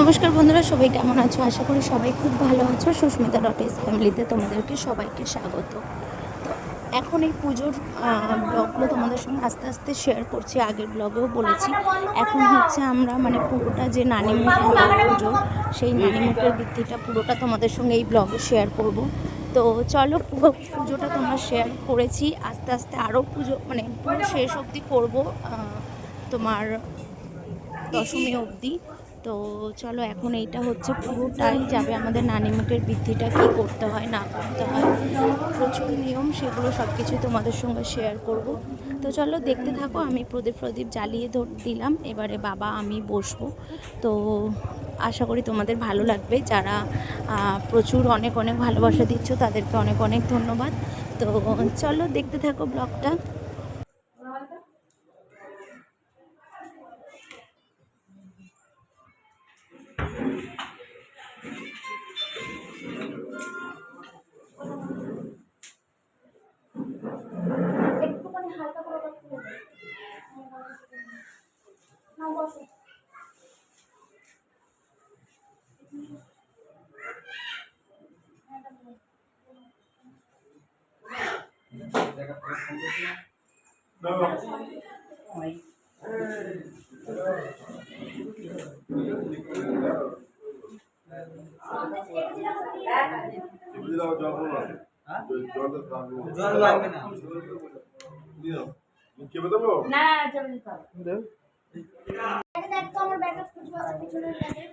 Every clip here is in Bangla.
নমস্কার বন্ধুরা, সবাই কেমন আছো? আশা করি সবাই খুব ভালো আছো। সুস্মিতা ডট এস ফ্যামিলিতে তোমাদেরকে সবাইকে স্বাগত। তো এখন এই পুজোর ব্লগগুলো তোমাদের সঙ্গে আস্তে আস্তে শেয়ার করছি। আগের ব্লগেও বলেছি। এখন হচ্ছে আমরা মানে পুরোটা যে নানিমুখের পুজো, সেই নানিমুখের বৃত্তিটা পুরোটা তোমাদের সঙ্গে এই ব্লগে শেয়ার করব। তো চলো পুরো পুজোটা তোমরা শেয়ার করেছি। আস্তে আস্তে আরও পুজো মানে পুরো শেষ অবধি করব তোমার দশমী অবধি। তো চলো এখন এইটা হচ্ছে পুরোটাই যাবে আমাদের নানিমুখের বৃদ্ধিটা কী করতে হয়, না করতে হয়। প্রচুর নিয়ম, সেগুলো সব কিছুই তোমাদের সঙ্গে শেয়ার করব। তো চলো দেখতে থাকো, আমি প্রদীপ প্রদীপ জ্বালিয়ে ধর, দিলাম। এবারে বাবা, আমি বসবো। তো আশা করি তোমাদের ভালো লাগবে। যারা প্রচুর অনেক অনেক ভালোবাসা দিচ্ছ, তাদেরকে অনেক অনেক ধন্যবাদ। তো চলো দেখতে থাকো ব্লগটা। জল লাগবে না চেপে দেবো না যাবে না ব্যাগে দেখ তো আমার ব্যাগটা খুঁজবো আছে পিছনের ব্যাগে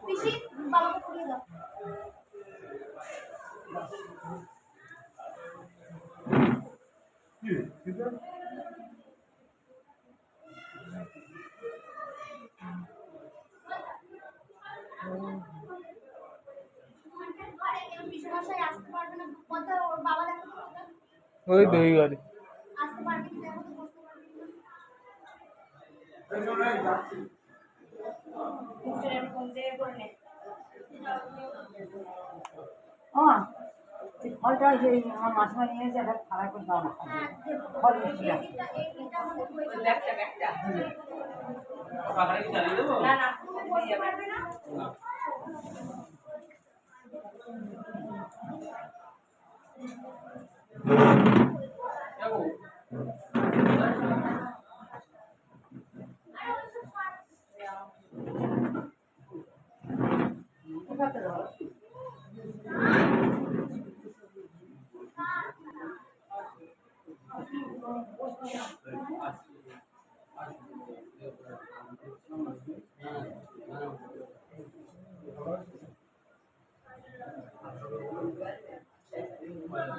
পিসি বাবাকে খুলে দাও ঘরে কেউ পিসমশাই আসতে পারবে না পদ্মা ওর বাবা দেখো তো ওটা। ওই দই ফলটা যে আমার মাসিমা নিয়ে এসে একটা খারাপ করে দাও ফল মিষ্টি। না তুমি বসতে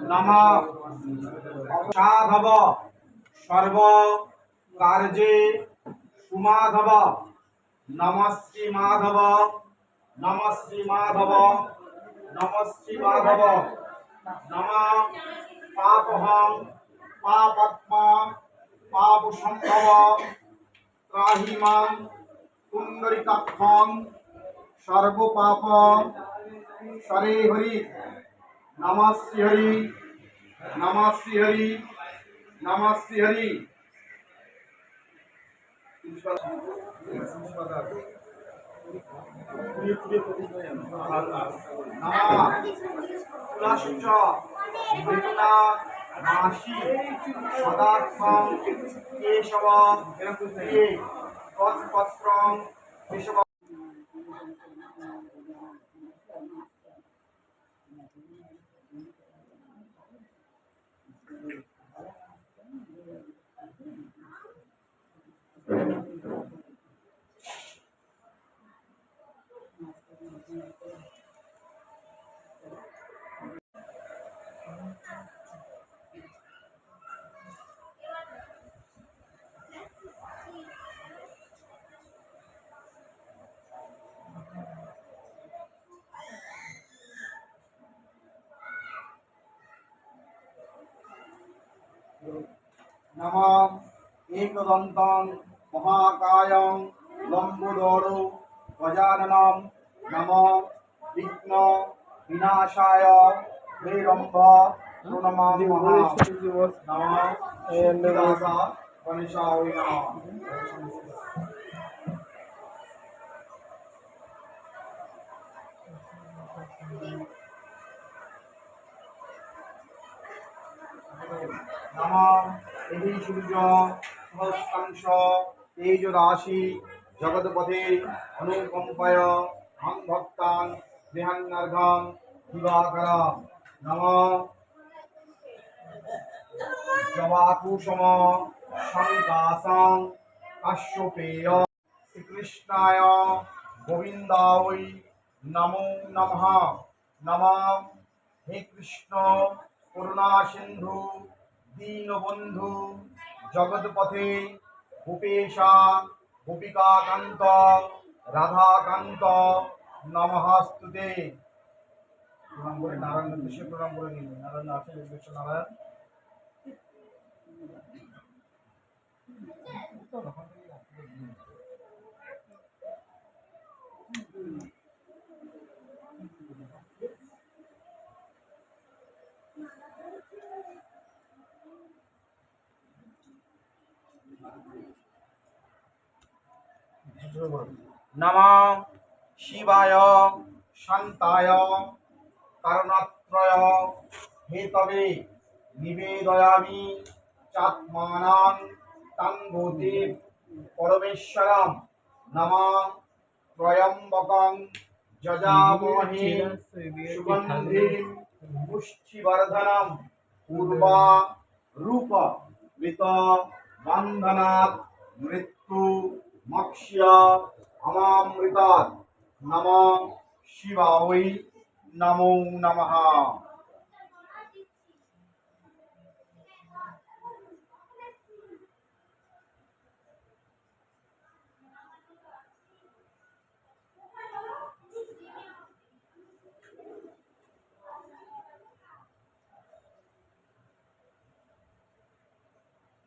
নম সাধব সর্ব কার্যে সুমাধব। নম শ্রী মাধব। নম শ্রী মাধব। নম শ্রী মাধব। নম পাপহং পাপাত্মা পাপ সম্ভব ত্রাহি মাং পুণ্ডরিকাক্ষং সর্বপাপ। সরে হরি। নমঃ শ্রী হরি। নমঃ শ্রী হরি? নমঃ শ্রী হরি? মাসি সদাক্ষং কেশব তৎপত্রং কেশব নম একদন্তং মহাকায়ং লম্বোদর গজাননম নম বিঘ্ন বিনাশায় হেরম্ভ প্রণমামः নমঃ সিদ্ধিদাসা গণেশায় নমঃ নমঃ দেবী সূর্য সহস্রাংশ তেজ রাশি জগৎপথে অনুকম্পায় হং ভক্তান দেহান্নার্ঘাং দিবাকর নমঃ। জবাকুসম শঙ্কাসং কাশ্যপেয় শ্রীকৃষ্ণায় গোবিন্দায় নমো নমঃ। নমঃ। হে কৃষ্ণ, করুণা সিন্ধু। দীনবন্ধু জগৎপথে ভূপেশা গোপিকাকান্ত, রাধাকান্ত নমস্তুতে প্রণাম করে নারায়ণ দেশে প্রণাম করে নিন নারায়ণ আছেন বিশ্ব নারায়ণ। নম শিবায় শান্তায় নিবেদয়ামি চাত্মানাং পরমেশ্বরম। নম ত্রয়ম্বকং যজামহে সুগন্ধিম পুষ্টিবর্ধনম পূর্বা রূপ মৃত্যু মক্ষ্য অমামৃতাৎ নম শিবায় নমো নমঃ।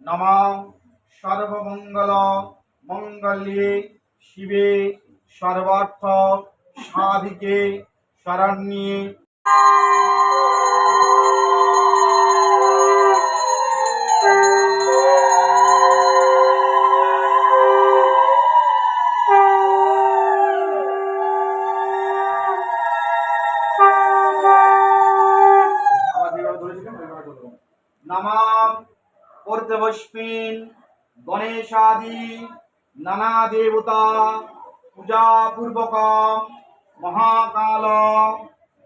নম সর্বমঙ্গল মঙ্গলে শিবে সর্বার্থ সাধিকে শরণ্যে। নমাম পূর্বস্মিন গণেশাদি নানা দেবতা, পূজা পূর্বক মহাকাল,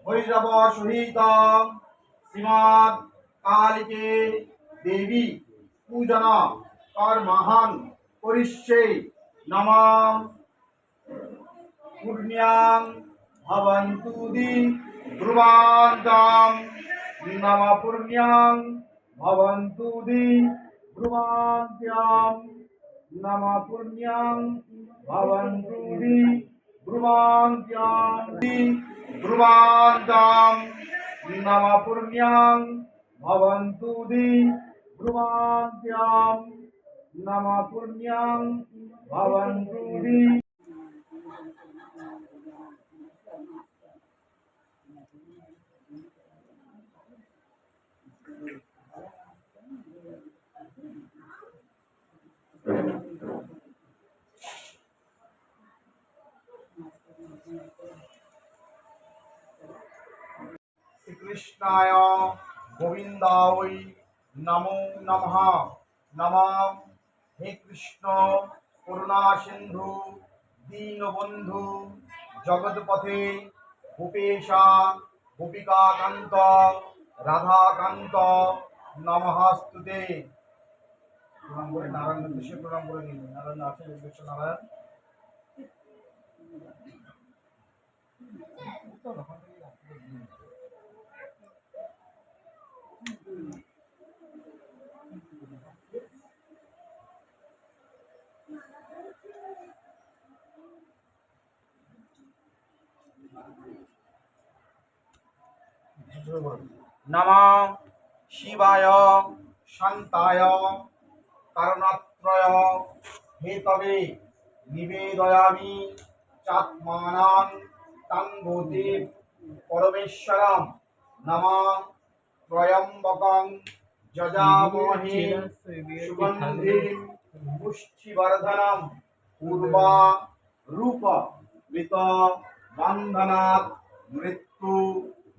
ভৈরব সহিত শ্রীমৎ কালিকে দেবী পূজন কর্মহান করিষ্যে নমাম পুণ্যাং ভবন্তু দি ধ্রুবান্তাম নম পুণ্যাং ভবন্তু দি ধ্রুবান্ত্যাম নম পুণ্যাং ভবন্তু দি ধ্রুবান্ত্যাম দি ধ্রুবান্তাম নম পুণ্যাং ভবন্তু দি ধ্রুবান্ত্যাম নম শ্রীকৃষ্ণায় গোবিন্দায় নমো নমঃ। নম হে কৃষ্ণ, করুণা সিন্ধু, দীনবন্ধু, জগৎপথে ভূপেশা গোপিকাকান্ত, রাধাকান্ত নমস্তুতে প্রণাম করে নারায়ণ দেশে প্রণাম করে নিন। নারায়ণ আছেন বিশ্ব নারায়ণ। নম শিবায় শান্তায় কারণাত্রয় হেতবে নিবেদয়ামি চাত্মানাং তাঙ্গতি পরমেশ্বরম নম ত্রয়ম্বকং যজামহে সুগন্ধিম পুষ্টিবর্ধনম পূর্বা রূপ মৃত বন্ধনাৎ মৃত্যু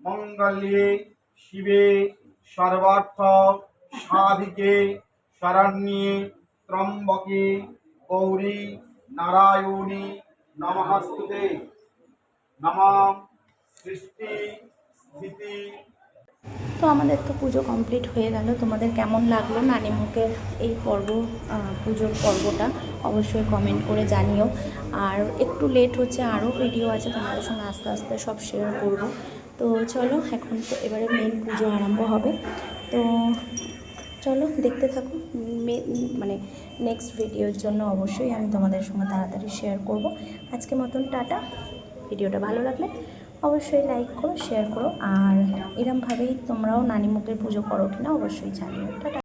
মঙ্গলে শিবে সর্বার্থ সাধিকে শরণ্যে ত্রম্বকে গৌরী নারায়ণী নমস্তুতে। নম সৃষ্টি স্থিতি তো আমাদের তো পুজো কমপ্লিট হয়ে গেল। তোমাদের কেমন লাগল নানিমুখের এই পর্ব পুজোর পর্বটা? অবশ্যই কমেন্ট করে জানিও। আর একটু লেট হচ্ছে, আরও ভিডিও আছে, তোমাদের সঙ্গে আস্তে আস্তে সব শেয়ার করব। তো চলো, এখন তো এবারে মেন পুজো আরম্ভ হবে। তো চলো, দেখতে থাকো। মানে নেক্সট ভিডিওর জন্য অবশ্যই আমি তোমাদের সঙ্গে তাড়াতাড়ি শেয়ার করব। আজকে মতন টাটা। ভিডিওটা ভালো লাগলে অবশ্যই লাইক করো শেয়ার করো আর এরমভাবেই তোমরাও নানিমুখের পুজো করো কিনা অবশ্যই জানিও।